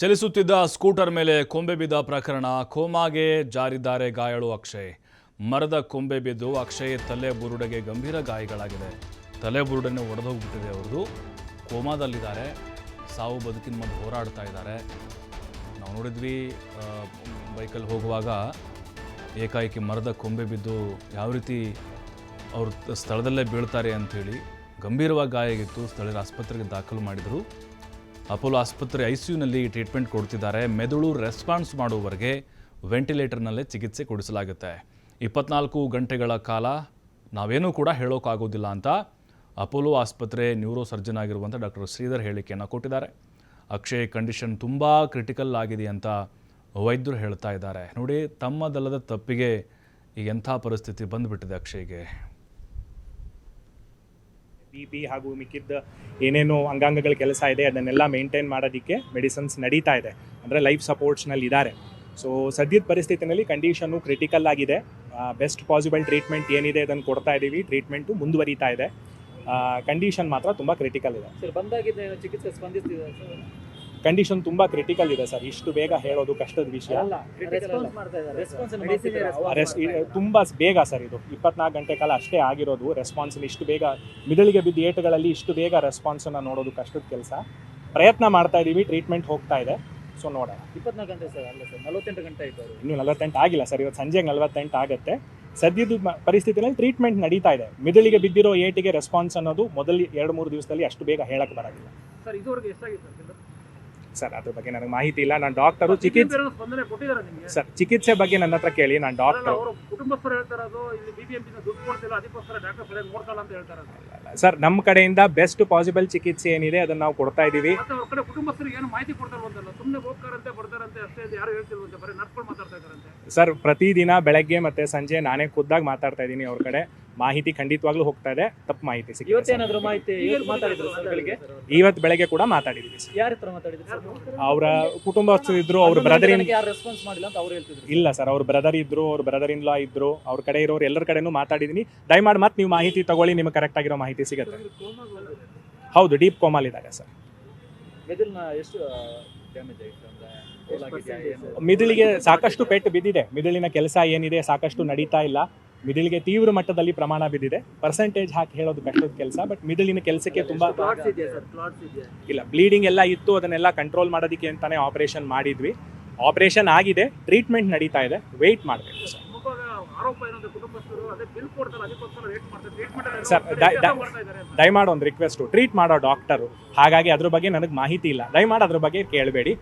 ಚಲಿಸುತ್ತಿದ್ದ scooter ಮೇಲೆ ಕೊಂಬೆ ಬಿದ್ದ ಪ್ರಕರಣ ಕೋಮಾಗೆ ಜಾರಿದ್ದಾರೆ ಗಾಯಾಳು ಅಕ್ಷಯ್. ಮರದ ಕೊಂಬೆ ಬಿದ್ದು ಅಕ್ಷಯ್ ತಲೆ ಬುರುಡೆಗೆ ಗಂಭೀರ ಗಾಯಗಳಾಗಿದೆ. ತಲೆ ಬುರುಡನ್ನು ಒಡೆದೋಗ್ಬಿಟ್ಟಿದೆ ಅವ್ರದ್ದು. ಕೋಮಾದಲ್ಲಿದ್ದಾರೆ. ಸಾವು ಬದುಕಿನ ಮಧ್ಯೆ ಹೋರಾಡ್ತಾ ಇದ್ದಾರೆ. ನಾವು ನೋಡಿದ್ವಿ ಬೈಕಲ್ಲಿ ಹೋಗುವಾಗ ಏಕಾಏಕಿ ಮರದ ಕೊಂಬೆ ಬಿದ್ದು ಯಾವ ರೀತಿ ಅವರು ಸ್ಥಳದಲ್ಲೇ ಬೀಳ್ತಾರೆ ಅಂಥೇಳಿ ಗಂಭೀರವಾಗಿ ಗಾಯ ಆಗಿತ್ತು ಸ್ಥಳೀಯರ ಆಸ್ಪತ್ರೆಗೆ ದಾಖಲು ಮಾಡಿದರು. ಅಪೋಲೋ ಆಸ್ಪತ್ರೆ ಐಸಿಯುನಲ್ಲಿ ಟ್ರೀಟ್ಮೆಂಟ್ ಕೊಡ್ತಿದ್ದಾರೆ. ಮೆದುಳು ರೆಸ್ಪಾನ್ಸ್ ಮಾಡುವವರೆಗೆ ವೆಂಟಿಲೇಟರ್ನಲ್ಲೇ ಚಿಕಿತ್ಸೆ ಕೊಡಿಸಲಾಗುತ್ತೆ. ಇಪ್ಪತ್ನಾಲ್ಕು ಗಂಟೆಗಳ ಕಾಲ ನಾವೇನೂ ಕೂಡ ಹೇಳೋಕ್ಕಾಗೋದಿಲ್ಲ ಅಂತ ಅಪೋಲೋ ಆಸ್ಪತ್ರೆ ನ್ಯೂರೋ ಸರ್ಜನ್ ಆಗಿರುವಂಥ ಡಾಕ್ಟರ್ ಶ್ರೀಧರ್ ಹೇಳಿಕೆಯನ್ನು ಕೊಟ್ಟಿದ್ದಾರೆ. ಅಕ್ಷಯ್ ಕಂಡೀಷನ್ ತುಂಬ ಕ್ರಿಟಿಕಲ್ ಆಗಿದೆ ಅಂತ ವೈದ್ಯರು ಹೇಳ್ತಾ ಇದ್ದಾರೆ. ನೋಡಿ, ತಮ್ಮದಲ್ಲದ ತಪ್ಪಿಗೆ ಈಗ ಎಂಥ ಪರಿಸ್ಥಿತಿ ಬಂದುಬಿಟ್ಟಿದೆ ಅಕ್ಷಯ್ಗೆ. ಬಿ ಪಿ ಹಾಗೂ ಮಿಕ್ಕಿದ್ದ ಏನೇನು ಅಂಗಾಂಗಗಳ ಕೆಲಸ ಇದೆ, ಅದನ್ನೆಲ್ಲ ಮೇಂಟೈನ್ ಮಾಡೋದಕ್ಕೆ ಮೆಡಿಸಿನ್ಸ್ ನಡೀತಾ ಇದೆ. ಅಂದರೆ ಲೈಫ್ ಸಪೋರ್ಟ್ಸ್ನಲ್ಲಿ ಇದ್ದಾರೆ ಸೊ ಸದ್ಯದ ಪರಿಸ್ಥಿತಿನಲ್ಲಿ ಕಂಡೀಷನ್ನು ಕ್ರಿಟಿಕಲ್ ಆಗಿದೆ. ಬೆಸ್ಟ್ ಪಾಸಿಬಲ್ ಟ್ರೀಟ್ಮೆಂಟ್ ಏನಿದೆ ಅದನ್ನು ಕೊಡ್ತಾ ಇದ್ದೀವಿ ಟ್ರೀಟ್ಮೆಂಟು ಮುಂದುವರಿತಾ ಇದೆ. ಕಂಡೀಷನ್ ಮಾತ್ರ ತುಂಬ ಕ್ರಿಟಿಕಲ್ ಇದೆ. ಸರ್ ಬಂದಾಗಿದ್ದ ಚಿಕಿತ್ಸೆ ಸ್ಪಂದಿಸ್ತಿದೆ ಕಂಡೀಷನ್ ತುಂಬಾ ಕ್ರಿಟಿಕಲ್ ಇದೆ ಸರ್. ಇಷ್ಟು ಬೇಗ ಹೇಳೋದು ಕಷ್ಟದ ವಿಷಯ. ತುಂಬಾ ರೆಸ್ಪಾನ್ಸ್ ಮಾಡ್ತಾ ಇದ್ದಾರೆ. ರೆಸ್ಪಾನ್ಸ್ ರೆಸ್ ತುಂಬ ಬೇಗ ಸರ್ ಇದು. ಇಪ್ಪತ್ನಾಲ್ಕು ಗಂಟೆ ಕಾಲ ಅಷ್ಟೇ ಆಗಿರೋದು. ರೆಸ್ಪಾನ್ಸ್ ಇಷ್ಟು ಬೇಗ ಮಿದಳಿಗೆ ಬಿದ್ದ ಏಟುಗಳಲ್ಲಿ ಇಷ್ಟು ಬೇಗ ರೆಸ್ಪಾನ್ಸನ್ನು ನೋಡೋದು ಕಷ್ಟದ ಕೆಲಸ. ಪ್ರಯತ್ನ ಮಾಡ್ತಾ ಇದ್ದೀವಿ ಟ್ರೀಟ್ಮೆಂಟ್ ಹೋಗ್ತಾ ಇದೆ. ಸೊ ನೋಡೋಣ. ಇಪ್ಪತ್ನಾಲ್ಕು ಗಂಟೆ ಸರ್ ಅಲ್ಲ ಸರ್. ನಲವತ್ತೆಂಟು ಗಂಟೆ ಇದ್ದಾರೆ. ಇನ್ನೂ ನಲವತ್ತೆಂಟು ಆಗಿಲ್ಲ ಸರ್. ಇವತ್ತು ಸಂಜೆ ನಲವತ್ತೆಂಟು ಆಗುತ್ತೆ. ಸದ್ಯದ ಪರಿಸ್ಥಿತಿಯಲ್ಲಿ ಪರಿಸ್ಥಿತಿನಲ್ಲಿ ಟ್ರೀಟ್ಮೆಂಟ್ ನಡೀತಾ ಇದೆ. ಮಿದುಳಿಗೆ ಬಿದ್ದಿರೋ ಏಟಿಗೆ ರೆಸ್ಪಾನ್ಸ್ ಅನ್ನೋದು ಮೊದಲು ಎರಡು ಮೂರು ದಿವಸದಲ್ಲಿ ಅಷ್ಟು ಬೇಗ ಹೇಳಕ್ಕೆ ಬರೋದಿಲ್ಲ. ಸರ್ ಇದುವರೆಗೆ ಸರ್? ಸರ್ ಅದ್ರ ಬಗ್ಗೆ ನನಗೆ ಮಾಹಿತಿ ಇಲ್ಲ. ನಾನು ಡಾಕ್ಟರು ಚಿಕಿತ್ಸೆ ಸರ್ ಚಿಕಿತ್ಸೆ ಬಗ್ಗೆ ನನ್ನ ಹತ್ರ ಕೇಳಿ ನಾನು ಡಾಕ್ಟರ್ ಅವರು ಕುಟುಂಬಸ್ಥರು ಹೇಳ್ತಾರೆ ಅದು ಇಲ್ಲಿ ಬಿಬಿಎಂಪಿ ದುಡ್ಡು ಕೊಡ್ತಿಲ್ಲ ಅದಕ್ಕೋಸ್ಕರ ಡಾಕ್ಟರ್ ಸರಿಯಾಗಿ ನೋಡ್ತಲ್ಲ ಅಂತ ಹೇಳ್ತಾರೆ ಸರ್ ನಮ್ಮ ಕಡೆಯಿಂದ ಬೆಸ್ಟ್ ಪಾಸಿಬಲ್ ಚಿಕಿತ್ಸೆ ಏನಿದೆ ಅದನ್ನ ನಾವು ಕೊಡ್ತಾ ಇದೀವಿ ಸರ್ ಪ್ರತಿದಿನ ಬೆಳಗ್ಗೆ ಮತ್ತೆ ಸಂಜೆ ನಾನೇ ಖುದ್ದಾಗಿ ಮಾತಾಡ್ತಾ ಇದ್ದೀನಿ ಅವ್ರ ಕಡೆ. ಮಾಹಿತಿ ಖಂಡಿತವಾಗ್ಲೂ ಹೋಗ್ತಾ ಇದೆ. ತಪ್ಪು ಮಾಹಿತಿ. ಇವತ್ತೇನಾದ್ರು ಮಾತಾಡಿದ್ರು ಇವತ್ತು ಬೆಳಗ್ಗೆ ಕೂಡ ಮಾತಾಡಿದ್ವಿ ಸರ್. ಯಾರ ಹತ್ರ ಮಾತಾಡಿದ್ರು ಅವರ ಕುಟುಂಬಸ್ಥರು ಇದ್ರು ಅವ್ರ ಬ್ರದರ್ ರೆಸ್ಪಾನ್ಸ್ ಮಾಡಿಲ್ಲ ಅಂತ ಅವ್ರು ಹೇಳ್ತಿದ್ರು ಇಲ್ಲ ಸರ್ ಅವ್ರ ಬ್ರದರ್ ಇದ್ರು ಅವ್ರ ಬ್ರದರ್ ಇನ್ ಲಾ ಇದ್ರು ಅವ್ರ ಕಡೆ ಇರೋರು ಎಲ್ಲರ ಕಡೆನೂ ಮಾತಾಡಿದೀನಿ ದಯಮಾಡಿ ಮತ್ತೆ ನೀವು ಮಾಹಿತಿ ತಗೊಳ್ಳಿ ನಿಮಗೆ ಕರೆಕ್ಟ್ ಆಗಿರೋ ಮಾಹಿತಿ ಸಿಗುತ್ತೆ. ಹೌದು ಡೀಪ್ ಕೋಮಾಲ್ ಇದ್ದಾರೆ ಸರ್. ಎಷ್ಟು ಮಿದುಳಿಗೆ ಸಾಕಷ್ಟು ಪೆಟ್ಟು ಬಿದ್ದಿದೆ. ಮಿದುಳಿನ ಕೆಲಸ ಏನಿದೆ ಸಾಕಷ್ಟು ನಡೀತಾ ಇಲ್ಲ. ಮಿದುಳಿಗೆ ತೀವ್ರ ಮಟ್ಟದಲ್ಲಿ ಪ್ರಮಾಣ ಬಿದ್ದಿದೆ. ಪರ್ಸೆಂಟೇಜ್ ಹಾಕಿ ಹೇಳೋದು ಕಷ್ಟದ ಕೆಲಸ ಬಟ್ ಮಿದುಳಿನ ಕೆಲಸಕ್ಕೆ ತುಂಬಾ ಇಲ್ಲ ಬ್ಲೀಡಿಂಗ್ ಎಲ್ಲ ಇತ್ತು ಅದನ್ನೆಲ್ಲ ಕಂಟ್ರೋಲ್ ಮಾಡೋದಕ್ಕೆ ಅಂತಾನೆ ಆಪರೇಷನ್ ಮಾಡಿದ್ವಿ. ಆಪರೇಷನ್ ಆಗಿದೆ ಟ್ರೀಟ್ಮೆಂಟ್ ನಡೀತಾ ಇದೆ. ವೆಯ್ಟ್ ಮಾಡಬೇಕು ಸರ್. ಸರ್, ದಯಮಾಡಿ ಒಂದು ರಿಕ್ವೆಸ್ಟು ಟ್ರೀಟ್ ಮಾಡೋ ಡಾಕ್ಟರು ಹಾಗಾಗಿ ಅದ್ರ ಬಗ್ಗೆ ನನಗೆ ಮಾಹಿತಿ ಇಲ್ಲ. ದಯಮಾಡಿ ಅದ್ರ ಬಗ್ಗೆ ಕೇಳಬೇಡಿ.